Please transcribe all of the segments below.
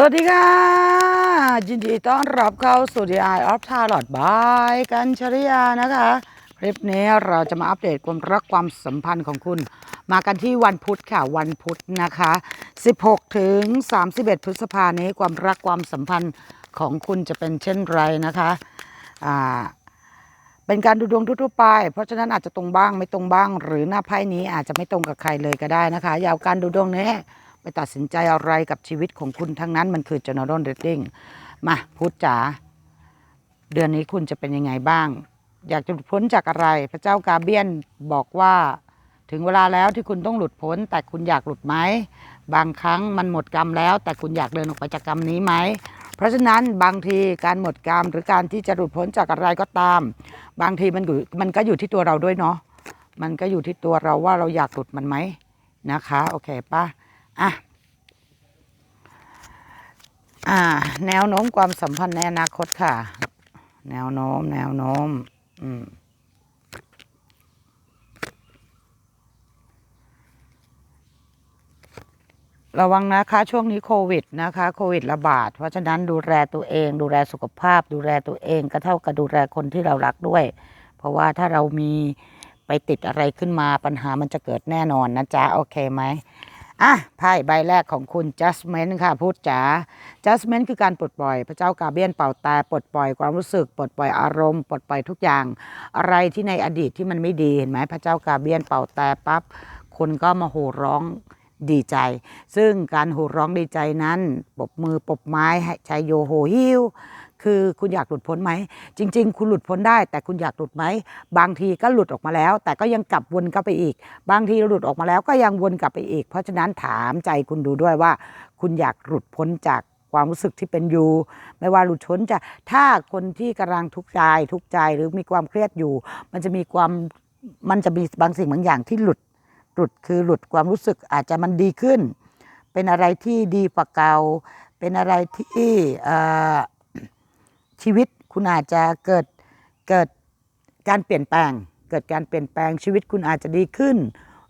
สวัสดีค่ะ ยินดีต้อนรับเข้าสู่ The Eye of Tarot by กันชริยานะคะ คลิปนี้เราจะมาอัปเดตความรักความสัมพันธ์ของคุณ มากันที่วันพุธค่ะ วันพุธนะคะ 16 ถึง 31 พฤษภานี้ความรักความสัมพันธ์ของคุณจะเป็นเช่นไรนะคะอ่าเป็นการดูดวงทั่วไป เพราะฉะนั้นอาจจะตรงบ้างไม่ตรงบ้าง หรือหน้าไพ่นี้อาจจะไม่ตรงกับใครเลยก็ได้นะคะ ยาวการดูดวงนี้ ไปตัดสินใจอะไรกับชีวิตของคุณทั้งนั้นมันคือ general reading มาพูดจ๋าเดือนนี้คุณจะเป็นยังไงบ้าง อยากจะหลุดพ้นจากอะไร พระเจ้ากาเบียนบอกว่าถึงเวลาแล้วที่คุณต้องหลุดพ้น แต่คุณอยากหลุดไหม บางครั้งมันหมดกรรมแล้ว แต่คุณอยากเดินออกไปจากกรรมนี้ไหม เพราะฉะนั้นบางทีการหมดกรรมหรือการที่จะหลุดพ้นจากอะไรก็ตาม บางทีมันอยู่มันก็อยู่ที่ตัวเราด้วยเนาะมันก็อยู่ที่ตัวเราว่าเราอยากหลุดมันไหมนะคะ โอเคป่ะ อะอ่า แนวโน้มความสัมพันธ์ในอนาคตค่ะ แนวโน้ม แนวโน้ม อืมระวังนะคะช่วงนี้โควิดนะคะโควิดระบาด เพราะฉะนั้นดูแลตัวเอง ดูแลสุขภาพ ดูแลตัวเองก็เท่ากับดูแลคนที่เรารักด้วย เพราะว่าถ้าเรามีไปติดอะไรขึ้นมาปัญหามันจะเกิดแน่นอนนะจ๊ะ โอเคไหม อะไพ่ใบแรกของคุณ judgment ค่ะพูดจ๋า judgment คือการปลดปล่อย พระเจ้ากาเบียนเป่าแต่ปลดปล่อยความรู้สึก ปลดปล่อยอารมณ์ ปลดปล่อยทุกอย่าง อะไรที่ในอดีตที่มันไม่ดีเห็นไหมพระเจ้ากาเบียนเป่าแต่ปั๊บคนก็มาโห่ร้องดีใจ ซึ่งการโห่ร้องดีใจนั้นปบมือปบไม้ให้ชายโยโหหิว คือคุณอยากหลุดพ้นไหม จริง ๆ คุณหลุดพ้นได้ แต่คุณอยากหลุดไหม บางทีก็หลุดออกมาแล้ว แต่ก็ยังกลับวนกลับไปอีก บางทีหลุดออกมาแล้วก็ยังวนกลับไปอีก เพราะฉะนั้นถามใจคุณดูด้วยว่า คุณอยากหลุดพ้นจากความรู้สึกที่เป็นอยู่ ไม่ว่าหลุดพ้นจะถ้าคนที่กำลังทุกข์ใจทุกข์ใจหรือมีความเครียดอยู่ มันจะมีความมันจะมีบางสิ่งบางอย่างที่หลุดหลุดคือหลุดความรู้สึกอาจจะมันดีขึ้น เป็นอะไรที่ดีกว่าเก่าเป็นอะไรที่ ชีวิตคุณอาจจะเกิดเกิดการเปลี่ยนแปลง เกิดการเปลี่ยนแปลงชีวิตคุณอาจจะดีขึ้น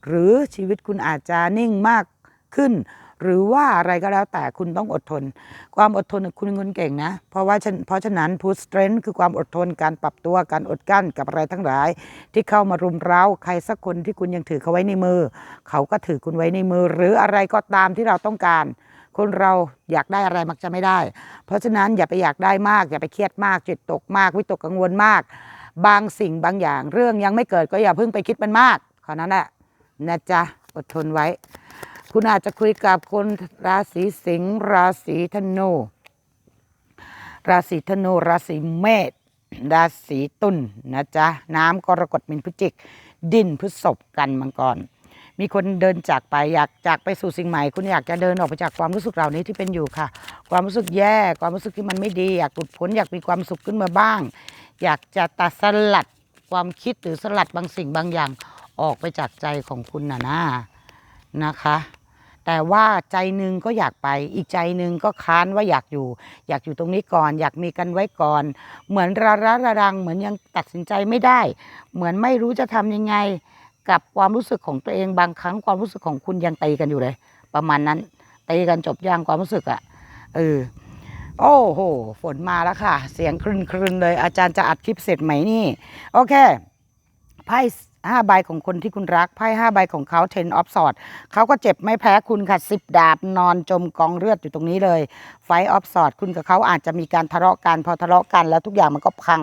หรือชีวิตคุณอาจจะนิ่งมากขึ้น หรือว่าอะไรก็แล้วแต่คุณต้องอดทน ความอดทนคุณเป็นคนเก่งนะ เพราะว่าเพราะฉะนั้นพูสเตรนคือความอดทนการปรับตัวการอดกั้นกับอะไรทั้งหลาย ที่เข้ามารุมเร้าใครสักคนที่คุณยังถือเขาไว้ในมือ เขาก็ถือคุณไว้ในมือ หรืออะไรก็ตามที่เราต้องการ คนเราอยากได้อะไรมักจะไม่ได้ เพราะฉะนั้นอย่าไปอยากได้มาก อย่าไปเครียดมากจิตตกมาก วิตกกังวลมาก บางสิ่งบางอย่างเรื่องยังไม่เกิดก็อย่าเพิ่งไปคิดมันมากขอนั้นแหละนะจ๊ะอดทนไว้ คุณอาจจะคุยกับคนราศีสิงห์ราศีธนูราศีธนูราศีเมษราศีตุลนะจ๊ะน้ำกรกฎมินพฤจิก ดินพฤษภกันมังกร มีคนเดินจากไปอยากจากไปสู่สิ่งใหม่ คุณอยากจะเดินออกไปจากความรู้สึกเหล่านี้ที่เป็นอยู่ค่ะ ความรู้สึกแย่ความรู้สึกที่มันไม่ดี อยากหลุดพ้นอยากมีความสุขขึ้นมาบ้าง อยากจะตัดสลัดความคิดหรือสลัดบางสิ่งบางอย่างออกไปจากใจของคุณน่ะนะนะคะ แต่ว่าใจหนึ่งก็อยากไปอีกใจหนึ่งก็ค้านว่าอยากอยู่ อยากอยู่ตรงนี้ก่อน อยากมีกันไว้ก่อน เหมือนระระระรังเหมือนยังตัดสินใจไม่ได้ เหมือนไม่รู้จะทำยังไง กับความรู้สึกของตัวเองบางครั้งความรู้สึกของคุณยังตีกันอยู่เลย ประมาณนั้นตีกันจบย่างความรู้สึกอะ่ะเออโอ้โห ฝนมาแล้วค่ะ เสียงครึนครึนเลยอาจารย์จะอัดคลิปเสร็จไหมนี่ โอเคไพ่ห้าใบของคนที่คุณรักไพ่ห้าใบของเขา ten of s w o r d เขาก็เจ็บไม่แพ้คุณค่ะสิบดาบนอนจมกองเลือดอยู่ตรงนี้เลย ไฟออฟสอดคุณกับเขาอาจจะมีการทะเลาะกันพอทะเลาะกันแล้วทุกอย่างมันก็พัง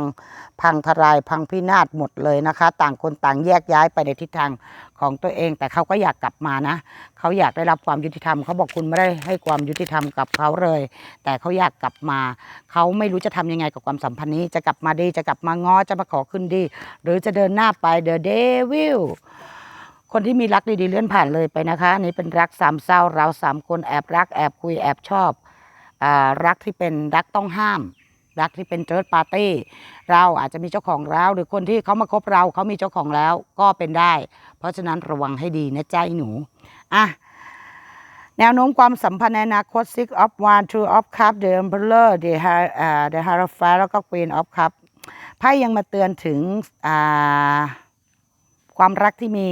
พังทลายพังพินาศหมดเลยนะคะ ต่างคนต่างแยกย้ายไปในทิศทางของตัวเอง แต่เขาก็อยากกลับมานะเขาอยากได้รับความยุติธรรมเขาบอกคุณไม่ได้ให้ความยุติธรรมกับเขาเลย แต่เขาอยากกลับมาเขาไม่รู้จะทำยังไงกับความสัมพันธ์นี้ จะกลับมาดีจะกลับมาง้อจะมาขอคืนดี หรือจะเดินหน้าไปเดอะเดวิลคนที่มีรักดีๆเลื่อนผ่านเลยไปนะคะอันนี่เป็นรักสามเศร้าเราสามคนแอบรักแอบคุยแอบชอบ รักที่เป็นรักต้องห้าม รักที่เป็นเจิร์ดปาร์ตี้เราอาจจะมีเจ้าของแล้ว หรือคนที่เขามาคบเราเขามีเจ้าของแล้วก็เป็นได้ เพราะฉะนั้นระวังให้ดีนะใจหนูอะแนวโน้มความสัมพันธ์ในอนาคต six of one two of cup the emperor the Har- อ่า the hierophant แล้วก็ queen of cup ไพ่ยังมาเตือนถึงความรักที่มี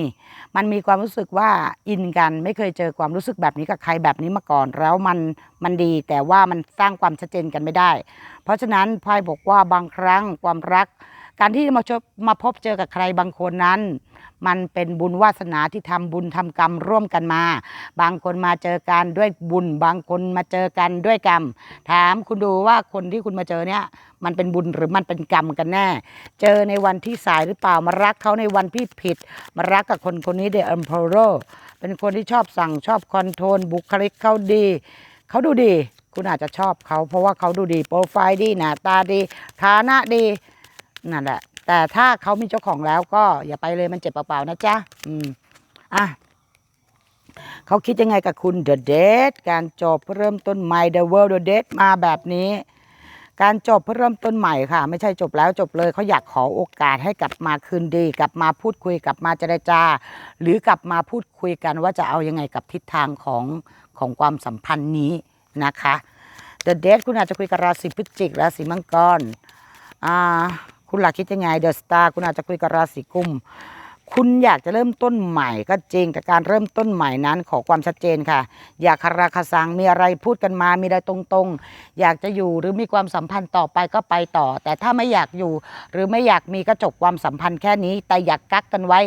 มันมีความรู้สึกว่าอินกัน ไม่เคยเจอความรู้สึกแบบนี้กับใครแบบนี้มาก่อน แล้วมันมันดี แต่ว่ามันสร้างความชัดเจนกันไม่ได้ เพราะฉะนั้นไพ่บอกว่าบางครั้งความรัก การที่มาชบมาพบเจอกับใครบางคนนั้น มันเป็นบุญวาสนาที่ทำบุญทำกรรมร่วมกันมา บางคนมาเจอกันด้วยบุญ บางคนมาเจอกันด้วยกรรม ถามคุณดูว่าคนที่คุณมาเจอเนี่ย มันเป็นบุญหรือมันเป็นกรรมกันแน่ เจอในวันที่สายหรือเปล่า มารักเขาในวันที่ผิด มารักกับคนคนนี้เดอะ m ม e r o เป็นคนที่ชอบสั่งชอบคอนโทรลบุคลิกเขาดีเขาดูดี คุณอาจจะชอบเขาเพราะว่าเขาดูดีโปรไฟล์ดีหน้าตาดีฐานะดี นั่นแหละ แต่ถ้าเขามีเจ้าของแล้วก็อย่าไปเลยมันเจ็บเปล่าๆนะจ๊ะอืมอะเขาคิดยังไงกับคุณ The Date การจบเพื่อเริ่มต้นใหม่ The World The Date มาแบบนี้ การจบเพื่อเริ่มต้นใหม่ค่ะ ไม่ใช่จบแล้วจบเลยเขาอยากขอโอกาสให้กลับมาคืนดี กลับมาพูดคุยกลับมาเจรจา หรือกลับมาพูดคุยกันว่าจะเอายังไงกับทิศทางของของความสัมพันธ์นี้นะคะ The Date คุณอาจจะคุยกับราศีพฤศจิกราศีมังกรอ่า คุณหลักคิดยังไงเดอะสตาร์คุณอาจจะคุยกับราศีกุมคุณอยากจะเริ่มต้นใหม่ก็จริงแต่การเริ่มต้นใหม่นั้นขอความชัดเจนค่ะ อยากคาราคาซังมีอะไรพูดกันมามีอะไรตรงๆ อยากจะอยู่หรือมีความสัมพันธ์ต่อไปก็ไปต่อ แต่ถ้าไม่อยากอยู่ หรือไม่อยากมีก็จบความสัมพันธ์แค่นี้ แต่อยากกักกันไว้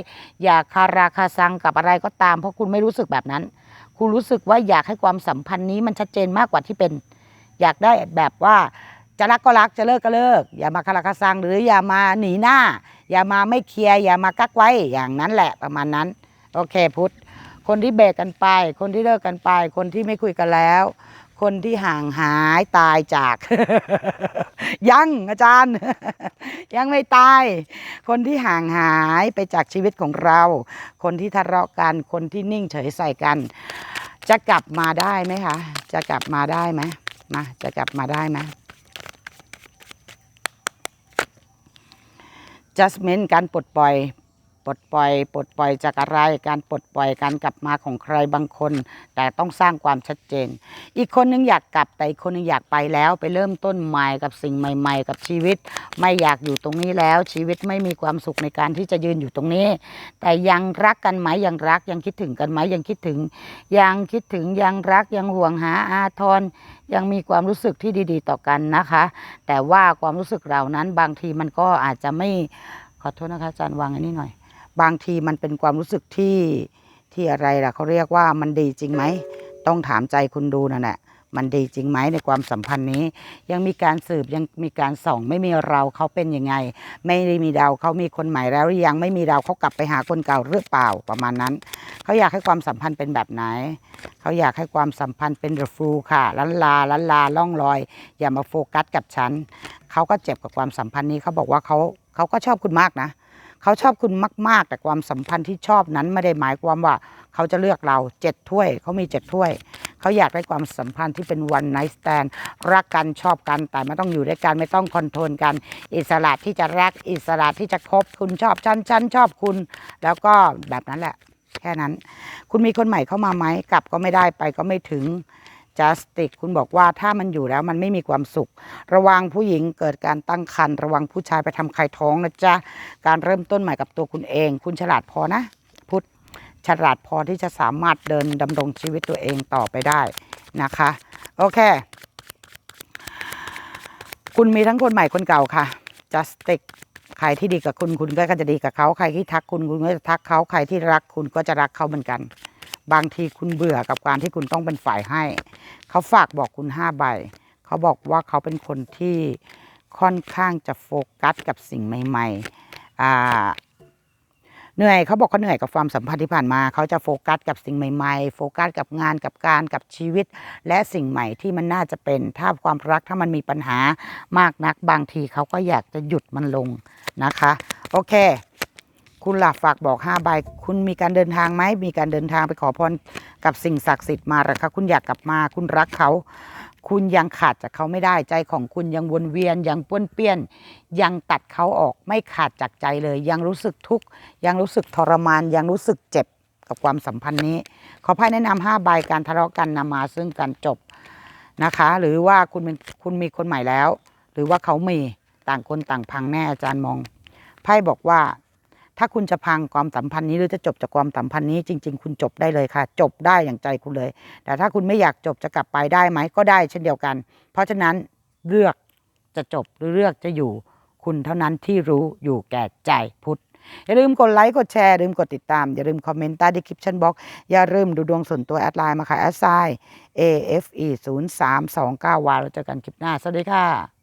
อยากคาราคาซังกับอะไรก็ตาม เพราะคุณไม่รู้สึกแบบนั้น คุณรู้สึกว่าอยากให้ความสัมพันธ์นี้มันชัดเจนมากกว่าที่เป็น อยากได้แบบว่า จะรักก็รักจะเลิกก็เลิก อย่ามาคาราคาซังหรืออย่ามาหนีหน้า อย่ามาไม่เคลียร์อย่ามากักไว้อย่างนั้นแหละประมาณนั้น โอเคพุทธคนที่เบรกกันไป คนที่เลิกกันไป คนที่ไม่คุยกันแล้ว คนที่ห่างหายตายจาก ยังอาจารย์ ยังไม่ตาย คนที่ห่างหายไปจากชีวิตของเรา คนที่ทะเลาะกัน คนที่นิ่งเฉยใส่กัน จะกลับมาได้ไหมคะ จะกลับมาได้ไหมมาจะกลับมาได้ไหม adjustment การปลดปล่อย ปลดปล่อย ปลดปล่อยจากอะไร การปลดปล่อยการกลับมาของใครบางคน แต่ต้องสร้างความชัดเจน อีกคนนึงอยากกลับแต่อีกคนนึงอยากไปแล้วไปเริ่มต้นใหม่กับสิ่งใหม่ ๆ กับชีวิต ไม่อยากอยู่ตรงนี้แล้ว ชีวิตไม่มีความสุขในการที่จะยืนอยู่ตรงนี้ แต่ยังรักกันไหมยังรักยังคิดถึงกันไหมยังคิดถึง ยังคิดถึงยังรักยังห่วงหาอาทรยังมีความรู้สึกที่ดี ๆ ต่อกันนะคะ แต่ว่าความรู้สึกเหล่านั้นบางทีมันก็อาจจะไม่ขอโทษนะคะอาจารย์วางอันนี้หน่อย บางทีมันเป็นความรู้สึกที่ที่อะไรล่ะเขาเรียกว่ามันดีจริงไหม ต้องถามใจคุณดูนั่นแหละมันดีจริงไหมในความสัมพันธ์นี้ ยังมีการสืบยังมีการส่อง ไม่มีเราเขาเป็นยังไง ไม่ได้มีเราเขามีคนใหม่แล้วหรือยังไม่มีเราเขากลับไปหาคนเก่าหรือเปล่าประมาณนั้น เขาอยากให้ความสัมพันธ์เป็นแบบไหน เขาอยากให้ความสัมพันธ์เป็นเดอะฟูค่ะลันลาลันลาล่องลอย อย่ามาโฟกัสกับฉันเขาก็เจ็บกับความสัมพันธ์นี้เขาบอกว่าเขาเขาก็ชอบคุณมากนะเเขาชอบคุณมาก ๆ แต่ความสัมพันธ์ที่ชอบนั้นไม่ได้หมายความว่าเขาจะเลือกเราเจ็ดถ้วยเขามีเจ็ดถ้วย เขาอยากได้ความสัมพันธ์ที่เป็นวันไน t ์ t แ n d รักกันชอบกันแต่ไม่ต้องอยู่ด้วยกันไม่ต้องคอนโทรลกัน อิสระที่จะรักอิสระที่จะคบคุณชอบฉันฉันชอบคุณ แล้วก็แบบนั้นแหละ แค่นั้น คุณมีคนใหม่เข้ามาไหมกลับก็ไม่ได้ไปก็ไม่ถึง จัสติกคุณบอกว่าถ้ามันอยู่แล้วมันไม่มีความสุข ระวังผู้หญิงเกิดการตั้งครรภ์ระวังผู้ชายไปทำไข่ท้องนะจ๊ะ การเริ่มต้นใหม่กับตัวคุณเอง คุณฉลาดพอนะ พุทธฉลาดพอที่จะสามารถเดินดำรงชีวิตตัวเองต่อไปได้นะคะ โอเค คุณมีทั้งคนใหม่คนเก่าค่ะจัสติกใครที่ดีกับคุณคุณก็จะดีกับเขาใครที่ทักคุณคุณก็จะทักเขาใครที่รักคุณก็จะรักเขาเหมือนกัน บางทีคุณเบื่อกับการที่คุณต้องเป็นฝ่ายให้ เขาฝากบอกคุณห้าใบ เขาบอกว่าเขาเป็นคนที่ค่อนข้างจะโฟกัสกับสิ่งใหม่ๆอ่าเหนื่อยเขาบอกเขาเหนื่อยกับความสัมพันธ์ที่ผ่านมา เขาจะโฟกัสกับสิ่งใหม่ ๆ โฟกัสกับงานกับการกับชีวิต และสิ่งใหม่ที่มันน่าจะเป็น ถ้าความรักถ้ามันมีปัญหามากนัก บางทีเขาก็อยากจะหยุดมันลงนะคะ โอเค คุณหลับฝากบอกห้าใบคุณมีการเดินทางไหมมีการเดินทางไปขอพรกับสิ่งศักดิ์สิทธิ์มาหรือคะคุณอยากกลับมาคุณรักเขา คุณยังขาดจากเขาไม่ได้ใจของคุณยังวนเวียนยังป้วนเปี้ยน ยังตัดเขาออกไม่ขาดจากใจเลย ยังรู้สึกทุกข์ยังรู้สึกทรมาน ยังรู้สึกเจ็บกับความสัมพันธ์นี้ ขอพายแนะนำห้าใบการทะเลาะกันนำมาซึ่งการจบนะคะ หรือว่าคุณเป็นคุณมีคนใหม่แล้ว หรือว่าเขามีต่างคนต่างพังแน่อาจารย์มองไพ่บอกว่า ถ้าคุณจะพังความสัมพันธ์นี้หรือจะจบจากความสัมพันธ์นี้จริง ๆ คุณจบได้เลยค่ะ จบได้อย่างใจคุณเลย แต่ถ้าคุณไม่อยากจบจะกลับไปได้ไหมก็ได้เช่นเดียวกัน เพราะฉะนั้นเลือกจะจบหรือเลือกจะอยู่ คุณเท่านั้นที่รู้อยู่แก่ใจพุทธอย่าลืมกดไลค์กดแชร์อย่าลืมกดติดตาม อย่าลืมคอมเมนต์ใต้ดีคริปชั่นบ็อกอย่าลืมดูดวงส่วนตัวแอดไลน์มาค่ะแอดไซ AFE 0 3 2 9วาเราเจอกันคลิปหน้า สวัสดีค่ะ